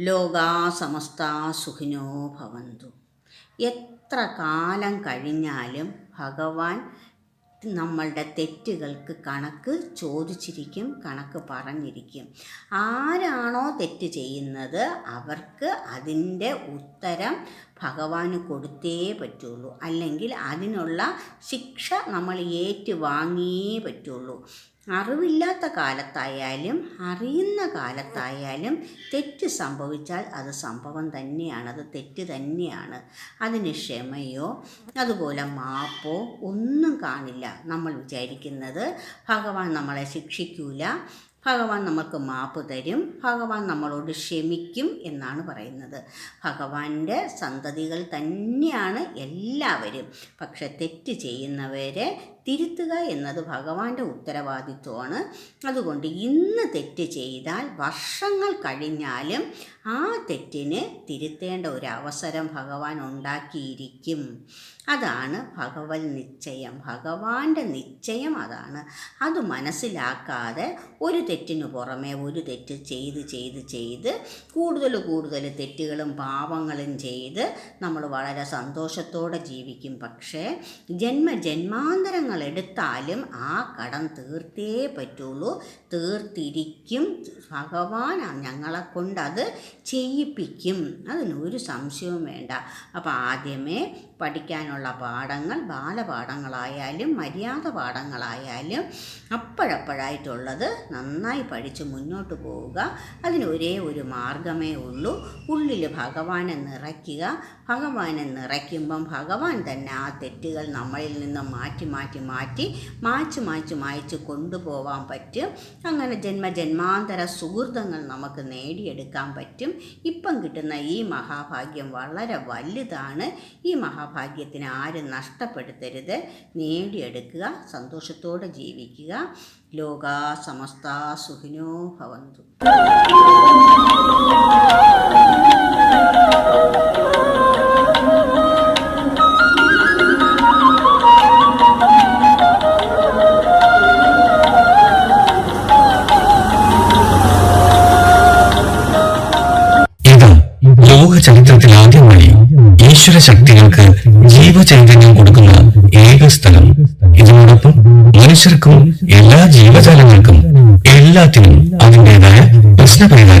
ലോകാ സമസ്ത സുഖിനോ ഭവന്തു. എത്ര കാലം കഴിഞ്ഞാലും ഭഗവാൻ നമ്മളുടെ തെറ്റുകൾക്ക് കണക്ക് ചോദിച്ചിരിക്കും കണക്ക് പറഞ്ഞിരിക്കും. ആരാണോ തെറ്റ് ചെയ്യുന്നത് അവർക്ക് അതിന്റെ ഉത്തരം ഭഗവാന് കൊടുത്തേ പറ്റുള്ളൂ. അല്ലെങ്കിൽ അതിനുള്ള ശിക്ഷ നമ്മൾ ഏറ്റുവാങ്ങിയേ പറ്റുള്ളൂ. അറിവില്ലാത്ത കാലത്തായാലും അറിയുന്ന കാലത്തായാലും തെറ്റ് സംഭവിച്ചാൽ അത് സംഭവം തന്നെയാണ് അത് തെറ്റ് തന്നെയാണ്. അതിന് ക്ഷമയോ അതുപോലെ മാപ്പോ ഒന്നും കാണില്ല. നമ്മൾ വിചാരിക്കുന്നത് ഭഗവാൻ നമ്മളെ ശിക്ഷിക്കൂല ഭഗവാൻ നമുക്ക് മാപ്പ് തരും ഭഗവാൻ നമ്മളോട് ക്ഷമിക്കും എന്നാണ് പറയുന്നത്. ഭഗവാന്റെ സന്തതികൾ തന്നെയാണ് എല്ലാവരും. പക്ഷെ തെറ്റ് ചെയ്യുന്നവരെ തിരുത്തുക എന്നത് ഭഗവാന്റെ ഉത്തരവാദിത്വമാണ്. അതുകൊണ്ട് ഇന്ന് തെറ്റ് ചെയ്താൽ വർഷങ്ങൾ കഴിഞ്ഞാലും ആ തെറ്റിന് തിരുത്തേണ്ട ഒരു അവസരം ഭഗവാൻ ഉണ്ടാക്കിയിരിക്കും. അതാണ് ഭഗവത് നിശ്ചയം. ഭഗവാന്റെ നിശ്ചയം അതാണ്. അത് മനസ്സിലാക്കാതെ ഒരു തെറ്റിന് പുറമെ ഒരു തെറ്റ് ചെയ്ത് ചെയ്ത് ചെയ്ത് കൂടുതൽ കൂടുതൽ തെറ്റുകളും പാപങ്ങളും ചെയ്ത് നമ്മൾ വളരെ സന്തോഷത്തോടെ ജീവിക്കും. പക്ഷേ ജന്മ ജന്മാന്തരങ്ങൾ എടുത്താലും ആ കടം തീർത്തേ പറ്റുള്ളൂ. തീർത്തിരിക്കും. ഭഗവാൻ ഞങ്ങളെ കൊണ്ട് അത് ചെയ്യിപ്പിക്കും. അതിനൊരു സംശയവും വേണ്ട. അപ്പോൾ ആദ്യമേ പഠിക്കാനുള്ള പാഠങ്ങൾ ബാലപാഠങ്ങളായാലും മര്യാദ പാഠങ്ങളായാലും അപ്പോഴപ്പോഴായിട്ടുള്ളത് നന്നായി പഠിച്ച് മുന്നോട്ട് പോവുക. അതിന് ഒരേ ഒരു മാർഗമേ ഉള്ളൂ. ഉള്ളിൽ ഭഗവാനെ നിറയ്ക്കുക. ഭഗവാനെ നിറയ്ക്കുമ്പം ഭഗവാൻ തന്നെ ആ തെറ്റുകൾ നമ്മളിൽ നിന്ന് മാറ്റി മാറ്റി മാറ്റി മായ്ച്ച് മായ്ച്ച് മായ്ച്ച് കൊണ്ടുപോകാൻ പറ്റും. അങ്ങനെ ജന്മജന്മാന്തര സുഹൃതങ്ങൾ നമുക്ക് നേടിയെടുക്കാൻ പറ്റും. ഇപ്പം കിട്ടുന്ന ഈ മഹാഭാഗ്യം വളരെ വലുതാണ്. ഈ മഹാഭാഗ്യത്തിന് ആരും നഷ്ടപ്പെടുത്തരുത്. നേടിയെടുക്കുക സന്തോഷത്തോടെ ജീവിക്കുക. ലോകാ സമസ്ത സുഖിനോ ഭവന്തു. ചരിത്രത്തിൽ ആദ്യമായി ഈശ്വര ശക്തികൾക്ക് ജീവചൈതന്യം കൊടുക്കുന്ന ഏക സ്ഥലം. ഇതിനോടൊപ്പം മനുഷ്യർക്കും എല്ലാ ജീവജാലങ്ങൾക്കും എല്ലാത്തിനും അതിന്റെതായ പ്രശ്നപരിഹാരം